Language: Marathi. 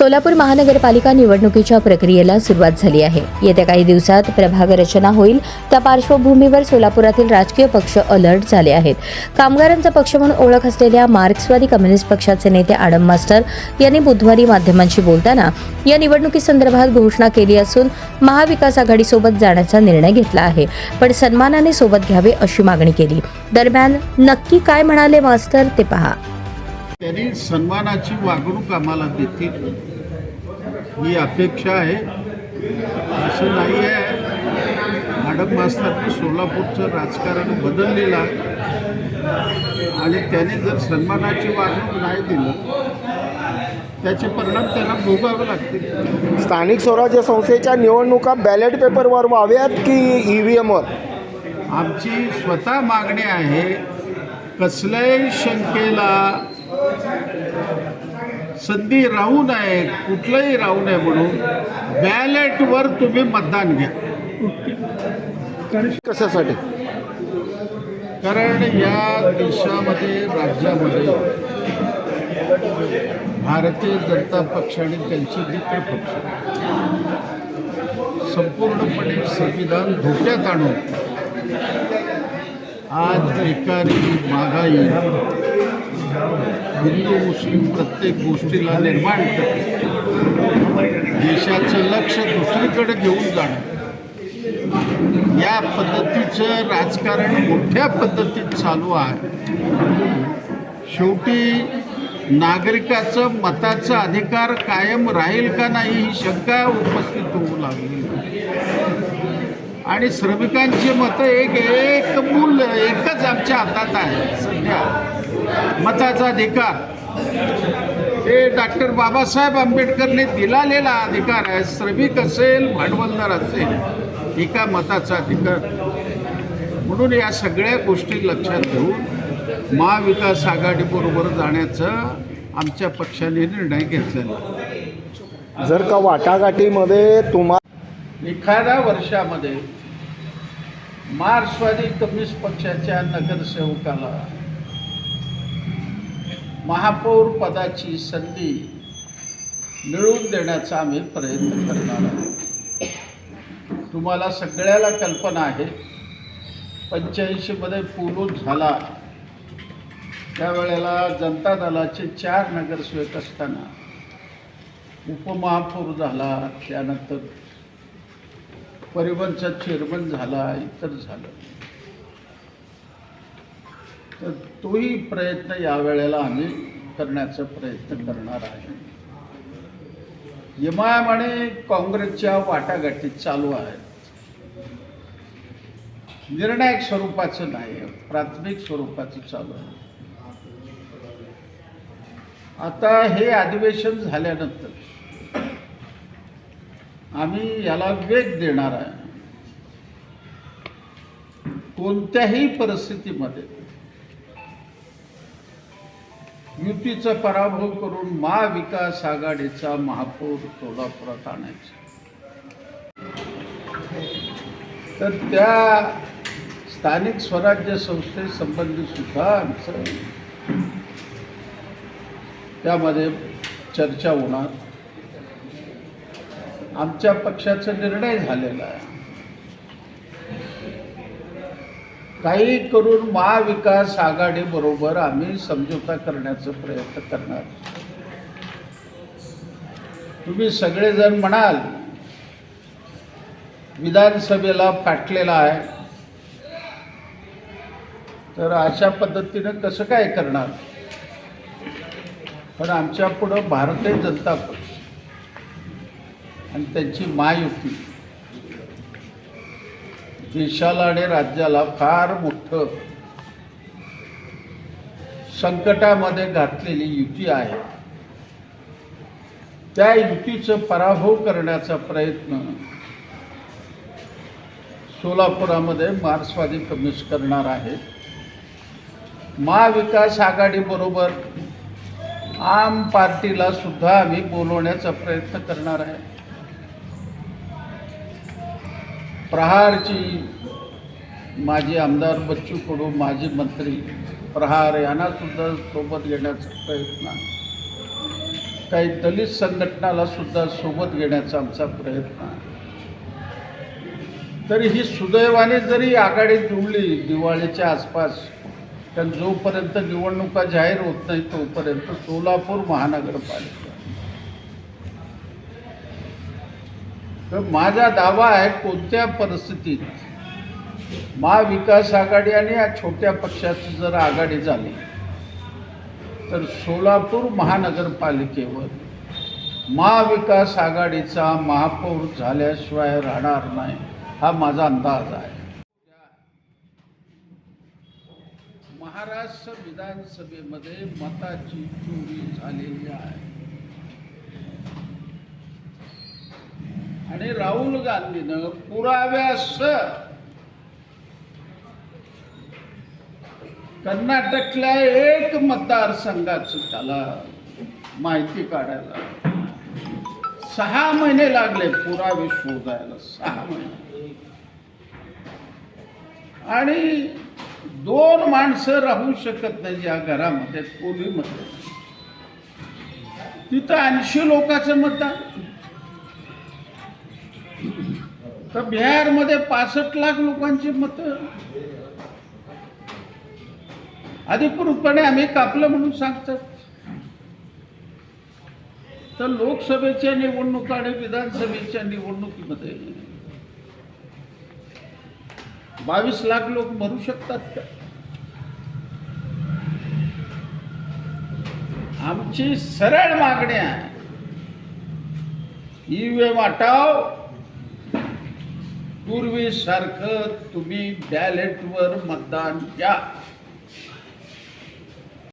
सोलापूर महानगरपालिका निवडणुकीच्या प्रक्रियेला सुरुवात झाली आहे. येत्या काही दिवसात प्रभाग रचना होईल. त्या पार्श्वभूमीवर सोलापुरातील राजकीय पक्ष अलर्ट झाले आहेत. कामगारांचा पक्ष म्हणून ओळख असलेल्या मार्क्सवादी कम्युनिस्ट पक्षाचे नेते आडम मास्टर यांनी बुधवारी माध्यमांशी बोलताना या निवडणुकीसंदर्भात घोषणा केली असून महाविकास आघाडीसोबत जाण्याचा निर्णय घेतला आहे. पण सन्मानाने सोबत घ्यावे अशी मागणी केली. दरम्यान नक्की काय म्हणाले मास्टर ते पहा. त्यांनी सन्मानाची वागणूक आम्हाला देतील. ही अपेक्षा आहे. असं नाही आहे. मॅडम मास्तरने सोलापूरचं राजकारण बदललेलं आहे. आणि त्याने जर सन्मानाची वागणूक नाही दिलं त्याचे परिणाम त्यांना भोगावे लागतील. स्थानिक स्वराज्य संस्थेच्या निवडणुका बॅलेट पेपरवर व्हाव्यात की ई व्ही एमवर आमची स्वतः मागणी आहे कसल्याही शंकेला संधी राहू नये कुठलंही राहू नये म्हणून बॅलेटवर तुम्ही मतदान घ्या. कशासाठी? कारण या देशामध्ये राज्यामध्ये भारतीय जनता पक्ष आणि त्यांचे मित्र पक्ष संपूर्णपणे संविधान धोक्यात आणून आज बेकारी महागाई हिंदू मुस्लिम प्रत्येक गोष्टीला निर्माण करते. देशाचं लक्ष दुसरीकडे घेऊन जाणं. या पद्धतीचं राजकारण मोठ्या पद्धतीत चालू आहे. शेवटी नागरिकाचं मताचा अधिकार कायम राहील का नाही ही शंका उपस्थित होऊ लागली. आणि श्रमिकांची मतं एक एक मूल्य एकच आमच्या हातात आहे सध्या. मताचा अधिकार. हे डॉक्टर बाबासाहेब आंबेडकरने दिलालेला अधिकार आहे. श्रमिक असेल भांडवलदार असेल एका मताचा अधिकार? म्हणून या सगळ्या गोष्टी लक्षात घेऊन महाविकास आघाडीबरोबर जाण्याचा आमच्या पक्षाने निर्णय घेतलेला. जर का वाटाघाटीमध्ये तुम्हा एखाद्या वर्षामध्ये मार्क्सवादी कम्युनिस्ट पक्षाच्या नगरसेवकाला महापौर पदाची संधी मिळवून देण्याचा आम्ही प्रयत्न करणार आहोत. तुम्हाला सगळ्याला कल्पना आहे. पंच्याऐंशीमध्ये पूर्ण झाला. त्यावेळेला जनता दलाचे चार नगरसेवक असताना उपमहापौर झाला त्यानंतर परिवहनचा चेअरमन झाला इतर झालं. तर तोही प्रयत्न यावेळेला आम्ही करण्याचा प्रयत्न करणार आहे. एमआयएम आणि काँग्रेसच्या वाटाघाटी चालू आहेत. निर्णायक स्वरूपाचं नाही प्राथमिक स्वरूपाचं चालू आहे. आता हे अधिवेशन झाल्यानंतर आम्ही याला वेग देणार आहे. कोणत्याही परिस्थितीमध्ये युतीचा पराभव करून महाविकास आघाडीचा महापौर सोलापुरात आणायचा. तर त्या स्थानिक स्वराज्य संस्थेसंबंधी सुद्धा आमचं त्यामध्ये चर्चा होणार. आमच्या पक्षाचा निर्णय झालेला आहे. काही करून महाविकास आघाडीबरोबर आम्ही समझोता करण्याचा प्रयत्न करणार. तुम्ही सगळेजण म्हणाल विधानसभेला फाटलेला आहे. तर अशा पद्धतीनं कसं काय करणार? पण आमच्या पुढं भारतीय जनता पक्ष आणि त्यांची महायुती देशाला आणि राज्याला फार मोठं संकटामध्ये घातलेली युती आहे. त्या युतीचं पराभव करण्याचा प्रयत्न सोलापुरामध्ये मार्क्सवादी कम्युनिस्ट करणार आहे. महाविकास आघाडीबरोबर आम पार्टीला सुद्धा आम्ही बोलवण्याचा प्रयत्न करणार आहे. प्रहारची माजी आमदार बच्चू कडू माजी मंत्री प्रहार यांनासुद्धा सोबत घेण्याचा प्रयत्न काही दलित संघटनाला सुद्धा सोबत घेण्याचा आमचा प्रयत्न आहे. तरी ही सुदैवाने जरी आघाडी जुळली दिवाळीच्या आसपास कारण जोपर्यंत निवडणुका जाहीर होत नाही तोपर्यंत सोलापूर महानगरपालिका तर माझा दावा आहे कोणत्या परिस्थितीत महाविकास आघाडी आणि या छोट्या पक्षाची जर आघाडी झाली तर सोलापूर महानगरपालिकेवर महाविकास आघाडीचा महापौर झाल्याशिवाय राहणार नाही हा माझा अंदाज आहे. महाराष्ट्र विधानसभेमध्ये मताची चोरी झालेली आहे. आणि राहुल गांधीनं पुराव्यासह कर्नाटकल्या एक मतदारसंघाचं त्याला माहिती काढायला. सहा महिने लागले पुरावे शोधायला सहा महिने. आणि दोन माणसं राहू शकत नाही या घरामध्ये खोलीमध्ये तिथं ऐंशी लोकांचं मतदान तर बिहारमध्ये पासष्ट लाख लोकांची मतं. अधिकृतपणे आम्ही कापलं म्हणून सांगतात. तर लोकसभेच्या निवडणुका आणि विधानसभेच्या निवडणुकीमध्ये बावीस लाख लोक मरू शकतात का? आमची सरळ मागणी आहे. ईव्हीएम हटाव पूर्वीसारखं तुम्ही बॅलेटवर मतदान द्या.